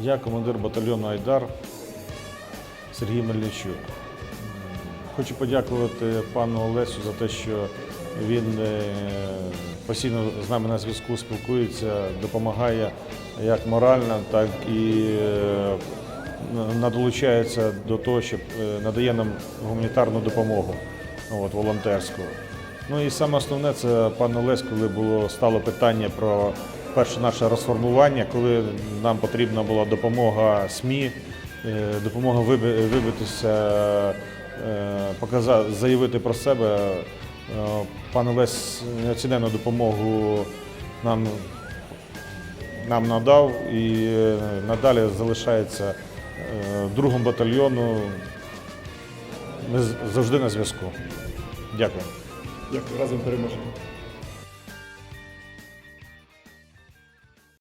Я командир батальйону Айдар Сергій Мельничук. Хочу подякувати пану Олесю за те, що він е, постійно з нами на зв'язку спілкується, допомагає як морально, так і е, надолучається до того, щоб е, надає нам гуманітарну допомогу от, волонтерську. Ну і саме основне це пан Олесь, коли було стало питання про перше наше розформування, коли нам потрібна була допомога СМІ, е, допомога вибитися, е, показати, заявити про себе. Е, Пан Олесь неоцінену допомогу нам, нам надав і надалі залишається другом батальйону. Завжди на зв'язку. Дякую. Дякую, разом переможемо.